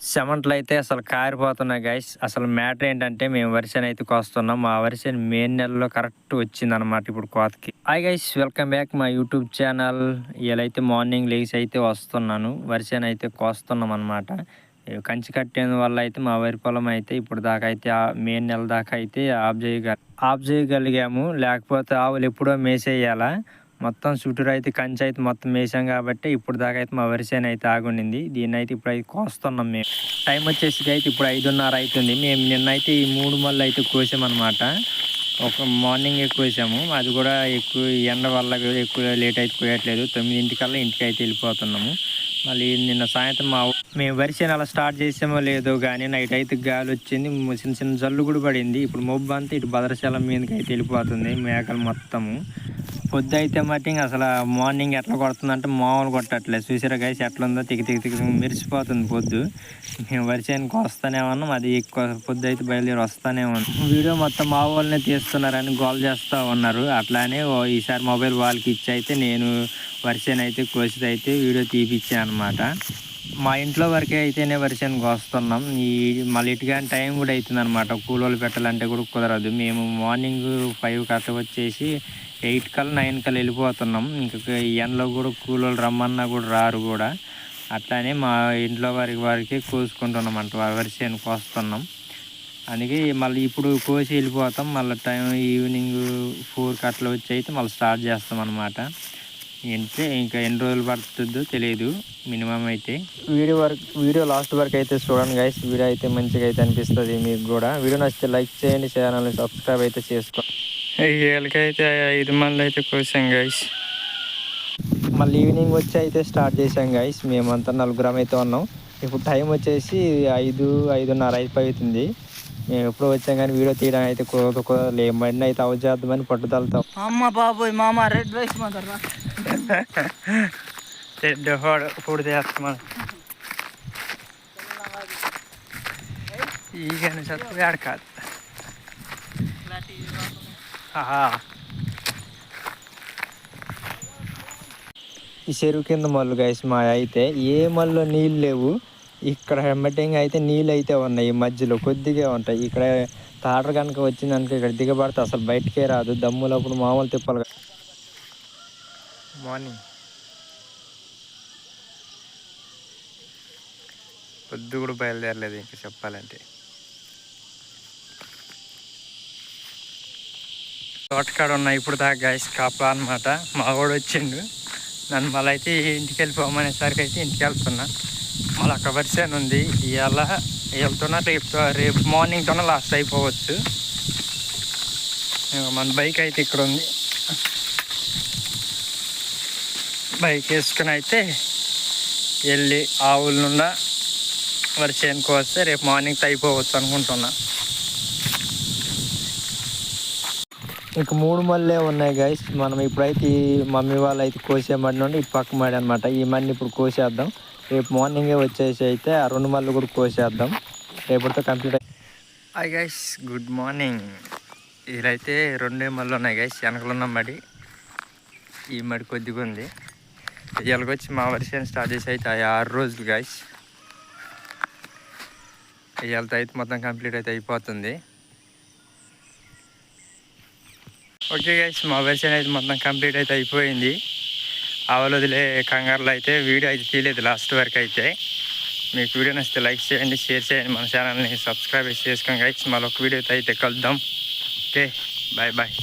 సెమంట్లు అయితే అసలు కారిపోతున్నాయి గైస్ అసలు మ్యాటర్ ఏంటంటే మేము వరిసెని అయితే కోస్తున్నాం. మా వరిసెని మే నెలలో కరెక్ట్ వచ్చింది అనమాట ఇప్పుడు కోతకి. హాయ్ గైస్ వెల్కమ్ బ్యాక్ మా యూట్యూబ్ ఛానల్ ఇలాగైతే మార్నింగ్ లేచి అయితే వస్తున్నాను. వరిసెని అయితే కోస్తున్నాం అనమాట కంచి కట్టేందు వల్ల అయితే మా వరి పొలం అయితే ఇప్పుడు దాకా అయితే మే నెల దాకా అయితే ఆఫ్ చేయగల ఆఫ్ చేయగలిగాము. లేకపోతే ఆవులు ఎప్పుడో మేసేయాలా. మొత్తం చుట్టూరు అయితే కంచె అయితే మొత్తం వేసాం కాబట్టి ఇప్పుడు దాకా అయితే మా వరిసేన అయితే ఆగుండింది. దీన్ని అయితే ఇప్పుడు అయితే కోస్తున్నాం మేము. టైం వచ్చేసి అయితే ఇప్పుడు ఐదున్నర అవుతుంది మేము నిన్న అయితే ఈ మూడు మళ్ళీ అయితే కోసామన్నమాట. ఒక మార్నింగ్ ఎక్కువ వేసాము అది కూడా ఎక్కువ ఎండ వల్ల ఎక్కువ లేట్ అయితే కోయట్లేదు తొమ్మిదింటికల్లా ఇంటికి అయితే వెళ్ళిపోతున్నాము. మళ్ళీ నిన్న సాయంత్రం మా మేము వరిసేన అలా స్టార్ట్ చేసామో లేదో కానీ నైట్ అయితే గాలి వచ్చింది. చిన్న చిన్న జల్లు కూడా పడింది. ఇప్పుడు మొబ్బు అంతా ఇటు భద్రశాల మీదకి అయితే వెళ్ళిపోతుంది. మేకలు మొత్తము. పొద్దు అయితే మట్టి అసలు మార్నింగ్ ఎట్లా కొడుతుందంటే మామూలు కొట్టట్లేదు. చూసారా గైస్ ఎట్లా ఉందో తిగి తిగి తిగి మెరిసిపోతుంది పొద్దు. వరిచేనికి వస్తానే ఉన్నాం. అది ఎక్కువ పొద్దు అయితే బయలుదేరి వస్తానే ఉన్నాం. వీడియో మొత్తం మా వాళ్ళనే తీస్తున్నారని గోల్ చేస్తూ ఉన్నారు. అట్లానే ఓ ఈసారి మొబైల్ వాళ్ళకి ఇచ్చి అయితే నేను వరిచేను అయితే కోసి వీడియో తీపిచ్చాను అనమాట మా ఇంట్లో వరకే అయితేనే వరిసేని కోస్తున్నాం. ఈ మళ్ళీ ఇటుగా టైం కూడా అవుతుంది అనమాట కూలోళ్ళు పెట్టాలంటే కూడా కుదరదు. మేము మార్నింగ్ ఫైవ్ కట్ట వచ్చేసి ఎయిట్ కల్లా నైన్ కల్లా వెళ్ళిపోతున్నాం. ఇంకా ఈ ఎండలో కూడా కూలోళ్ళు రమ్మన్నా కూడా రారు కూడా. అట్లానే మా ఇంట్లో వారికి వారికి కోసుకుంటున్నాం అంట. వరిసేను కోస్తున్నాం అందుకే మళ్ళీ ఇప్పుడు కోసి వెళ్ళిపోతాం. మళ్ళీ టైం ఈవినింగ్ ఫోర్ అట్లా వచ్చి అయితే మళ్ళీ స్టార్ట్ చేస్తాం అనమాట అంటే ఇంకా ఎన్ని రోజులు పడుతుందో తెలియదు. మినిమం అయితే. వీడియో వరకు వీడియో లాస్ట్ వరకు అయితే చూడండి గైస్ వీడియో అయితే మంచిగా అయితే అనిపిస్తుంది మీకు కూడా. వీడియో నచ్చితే లైక్ చేయండి ఛానల్ని సబ్స్క్రైబ్ అయితే చేసుకోండి ఏళ్ళకైతే ఐదు మంది అయితే కోసాం గైస్ మళ్ళీ ఈవినింగ్ వచ్చి అయితే స్టార్ట్ చేసాం గైస్ మేమంతా నలుగురం అయితే ఉన్నాం. ఇప్పుడు టైం వచ్చేసి ఐదు ఐదున్నర అయిపోతుంది. మేము ఎప్పుడు వచ్చాం కానీ వీడియో తీయడం అయితే ఏమన్నా అయితే అవ చేద్దామని పట్టుదలతో అమ్మ బాబోయ్ మామ రెడ్ రైస్ మాత్రం చెడ్డ హోడ ఫుడ్ చేస్తాం ఈగని చదువు ఆడ కాదు ఈ చెరువు కింద మళ్ళు గైస్ మా అయితే ఏ మళ్ళీ నీళ్ళు లేవు. ఇక్కడ హెమ్మటింగ్ అయితే నీళ్ళు అయితే ఉన్నాయి మధ్యలో కొద్దిగా ఉంటాయి. ఇక్కడ తాటర కనుక వచ్చిందనుక ఇక్కడ దిగబడితే అసలు బయటకే రాదు. దమ్ములప్పుడు మామూలు తిప్పలు మార్నింగ్ పొద్దు కూడా బయలుదేరలేదు ఇంకా చెప్పాలంటే. తోటకాడ ఉన్న ఇప్పుడు దాకా గైస్ కాపలా అనమాట మా వాడు వచ్చిండు. నన్ను మళ్ళీ అయితే ఇంటికి వెళ్ళిపోమనేసరికి అయితే ఇంటికి వెళ్తున్నా. మళ్ళీ అక్కడ ఉంది. ఇవాళ వెళ్తున్నా రేపు రేపు మార్నింగ్తోనే లాస్ట్ అయిపోవచ్చు. మన బైక్ అయితే ఇక్కడ ఉంది. బైక్ వేసుకుని అయితే వెళ్ళి ఆవుల నుండా వరిసేనుకు వస్తే రేపు మార్నింగ్ అయిపోవచ్చు అనుకుంటున్నా. ఇంక మూడు మళ్ళీ ఉన్నాయి గైస్ మనం ఇప్పుడైతే ఈ మమ్మీ వాళ్ళు అయితే కోసే మడి నుండి ఇటు పక్క మడి అనమాట ఈ మడిని ఇప్పుడు కోసేద్దాం. రేపు మార్నింగే వచ్చేసి అయితే ఆ రెండు మళ్ళీ కూడా కోసేద్దాం. రేపటితో complete hi guys good morning ఇదైతే రెండే మళ్ళీ ఉన్నాయి గైస్ వెనకలున్న మడి. ఈ మడి కొద్దిగా ఉంది ఇవాళకి వచ్చి మా వర్షం స్టార్ట్ చేసి అయితే ఆరు రోజులు గైస్ ఇవాళతో అయితే మొత్తం కంప్లీట్ అయితే అయిపోతుంది. ఓకే గైస్ మా వర్షన్ అయితే మొత్తం కంప్లీట్ అయితే అయిపోయింది. ఆవలు వదిలే కంగారులో అయితే వీడియో అయితే తీయలేదు లాస్ట్ వరకు అయితే. మీకు వీడియో నచ్చితే లైక్ చేయండి షేర్ చేయండి మన ఛానల్ని సబ్స్క్రైబ్ చేసుకోండి గైస్ మళ్ళీ ఒక వీడియోతో అయితే కలుద్దాం. Okay bye bye